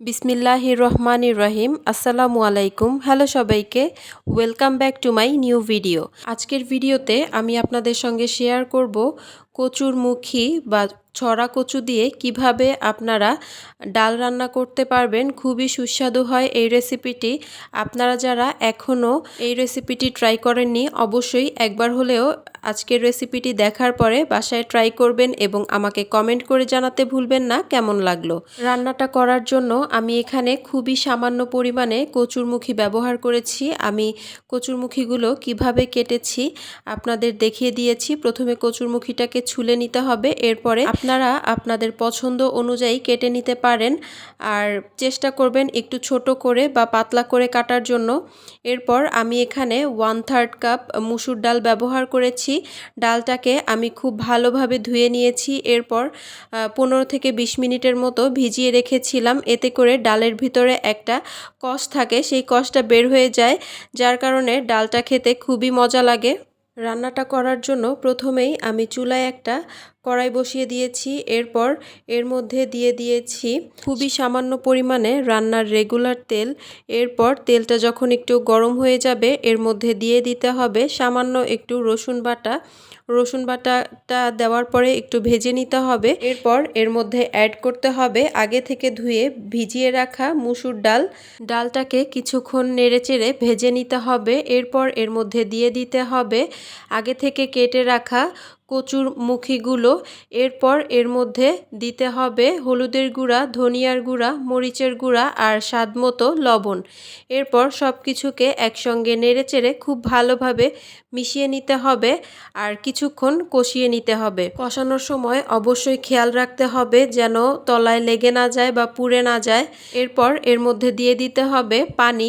বিসমিল্লাহ রহমান রহিম আসসালামু আলাইকুম। হ্যালো সবাইকে, welcome back to my new video. আজকের ভিডিওতে আমি আপনাদের সঙ্গে শেয়ার করব কচুরমুখী বা ছড়া কচু দিয়ে কীভাবে আপনারা ডাল রান্না করতে পারবেন, খুবই সুস্বাদু হয় এই রেসিপিটি আপনারা যারা এখনও এই রেসিপিটি ট্রাই করেননি, অবশ্যই একবার হলেও আজকের রেসিপিটি দেখার পরে বাসায় ট্রাই করবেন এবং আমাকে কমেন্ট করে জানাতে ভুলবেন না, কেমন লাগল? রান্নাটা করার জন্য আমি এখানে খুবই সামান্য পরিমাণে কচুরমুখী ব্যবহার করেছি। আমি কচুরমুখীগুলো কীভাবে কেটেছি আপনাদের দেখিয়ে দিয়েছি। প্রথমে কচুরমুখীটাকে ছুলে নিতে হবে, এরপরে আপনারা আপনাদের পছন্দ অনুযায়ী কেটে নিতে পারেন আর চেষ্টা করবেন একটু ছোট করে বা পাতলা করে কাটার জন্য। এরপর আমি এখানে ওয়ান থার্ড কাপ মুসুর ডাল ব্যবহার করেছি। ডালটাকে আমি খুব ভালোভাবে ধুয়ে নিয়েছি। এরপর পনেরো থেকে বিশ মিনিটের মতো ভিজিয়ে রেখেছিলাম। এতে করে ডালের ভিতরে একটা কষ থাকে, সেই কষটা বের হয়ে যায়, যার কারণে ডালটা খেতে খুবই মজা লাগে। রান্নাটা করার জন্য প্রথমেই আমি চুলায় একটা কড়াই বসিয়ে দিয়েছি। এরপর এর মধ্যে দিয়ে দিয়েছি খুবই সামান্য পরিমাণে রান্নার রেগুলার তেল। এরপর তেলটা যখন একটু গরম হয়ে যাবে, এর মধ্যে দিয়ে দিতে হবে সামান্য একটু রসুন বাটা। রসুন বাটাটা দেওয়ার পরে একটু ভেজে নিতে হবে। এরপর এর মধ্যে অ্যাড করতে হবে আগে থেকে ধুয়ে ভিজিয়ে রাখা মুসুর ডাল। ডালটাকে কিছুক্ষণ নেড়েচেড়ে ভেজে নিতে হবে। এরপর এর মধ্যে দিয়ে দিতে হবে আগে থেকে কেটে রাখা কচুর মুখিগুলো। এরপর এর মধ্যে দিতে হবে হলুদের গুঁড়া, ধনিয়ার গুঁড়া, মরিচের গুঁড়া আর স্বাদ মতো লবণ। এরপর সব কিছুকে একসঙ্গে নেড়েচেড়ে খুব ভালোভাবে মিশিয়ে নিতে হবে আর কিছুক্ষণ কষিয়ে নিতে হবে। কষানোর সময় অবশ্যই খেয়াল রাখতে হবে যেন তলায় লেগে না যায় বা পুড়ে না যায়। এরপর এর মধ্যে দিয়ে দিতে হবে পানি।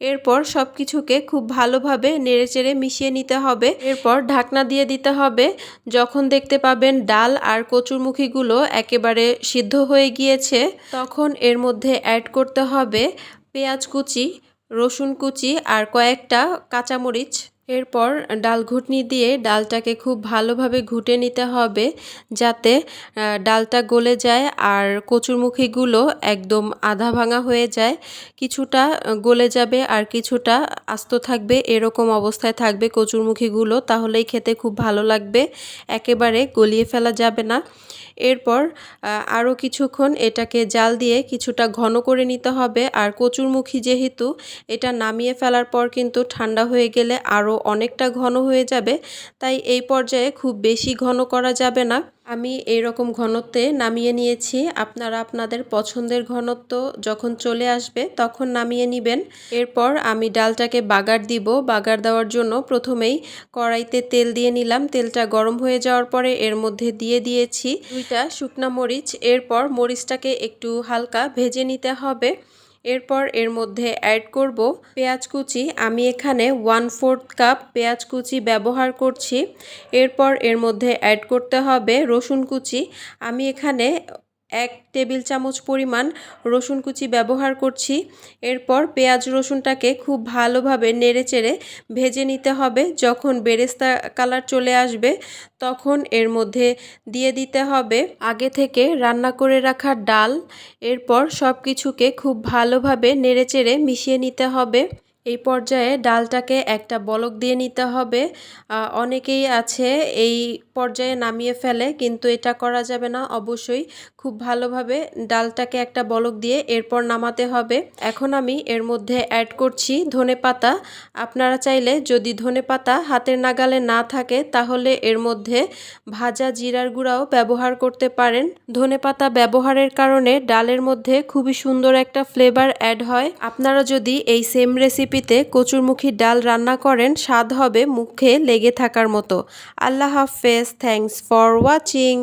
এরপর সব কিছুকে খুব ভালোভাবে নেড়েচেড়ে মিশিয়ে নিতে হবে। এরপর ঢাকনা দিয়ে দিতে হবে। যখন দেখতে পাবেন ডাল আর কচুরমুখীগুলো একেবারে সিদ্ধ হয়ে গিয়েছে, তখন এর মধ্যে অ্যাড করতে হবে পেঁয়াজ কুচি, রসুন কুচি আর কয়েকটা কাঁচামরিচ। এরপর ডাল ঘুটনি দিয়ে ডালটাকে খুব ভালোভাবে ঘুটে নিতে হবে যাতে ডালটা গলে যায় আর কচুরমুখীগুলো একদম আধা ভাঙা হয়ে যায়। কিছুটা গলে যাবে আর কিছুটা আস্ত থাকবে, এরকম অবস্থায় থাকবে কচুরমুখীগুলো, তাহলেই খেতে খুব ভালো লাগবে, একেবারে গলিয়ে ফেলা যাবে না। এরপর আরও কিছুক্ষণ এটাকে জাল দিয়ে কিছুটা ঘন করে নিতে হবে। আর কচুরমুখী যেহেতু, এটা নামিয়ে ফেলার পর কিন্তু ঠান্ডা হয়ে গেলে আরও অনেকটা ঘন হয়ে যাবে, তাই এই পর্যায়ে খুব বেশি ঘন করা যাবে না। আমি এই রকম ঘনত্বে নামিয়ে নিয়েছি, আপনারা আপনাদের পছন্দের ঘনত্ব যখন চলে আসবে তখন নামিয়ে নেবেন। এরপর আমি ডালটাকে বাগার দিব, বাগার দেওয়ার জন্য প্রথমেই কড়াইতে তেল দিয়ে নিলাম, তেলটা গরম হয়ে যাওয়ার পরে এর মধ্যে দিয়ে দিয়েছি দুইটা শুকনা মরিচ, এরপর মরিচটাকে একটু হালকা ভেজে নিতে হবে। এরপর এর মধ্যে অ্যাড করব পেঁয়াজ কুচি। আমি এখানে ওয়ান ফোর্থ কাপ পেঁয়াজ কুচি ব্যবহার করছি। এরপর এর মধ্যে অ্যাড করতে হবে রসুন কুচি। আমি এখানে এক টেবিল চামচ পরিমাণ রসুন কুচি ব্যবহার করছি। এরপর পেঁয়াজ রসুনটাকে খুব ভালোভাবে নেড়েচেড়ে ভেজে নিতে হবে। যখন বেরেস্তা কালার চলে আসবে, তখন এর মধ্যে দিয়ে দিতে হবে আগে থেকে রান্না করে রাখা ডাল। এরপর সব কিছুকে খুব ভালোভাবে নেড়েচেড়ে মিশিয়ে নিতে হবে। এই পর্যায়ে ডালটাকে একটা বলক দিয়ে নিতে হবে। অনেকেই আছে এই পর্যায়ে নামিয়ে ফেলে, কিন্তু এটা করা যাবে না অবশ্যই। খুব ভালোভাবে ডালটাকে একটা বলক দিয়ে এরপর নামাতে হবে। এখন আমি এর মধ্যে অ্যাড করছি ধনে পাতা। আপনারা চাইলে যদি ধনে পাতা হাতের নাগালে না থাকে, তাহলে এর মধ্যে ভাজা জিরার গুঁড়াও ব্যবহার করতে পারেন। ধনে পাতা ব্যবহারের কারণে ডালের মধ্যে খুবই সুন্দর একটা ফ্লেভার অ্যাড হয়। আপনারা যদি এই সেম রেসিপিতে কচুরমুখী ডাল রান্না করেন, স্বাদ হবে মুখে লেগে থাকার মতো। আল্লাহ হাফেজ। Thanks for watching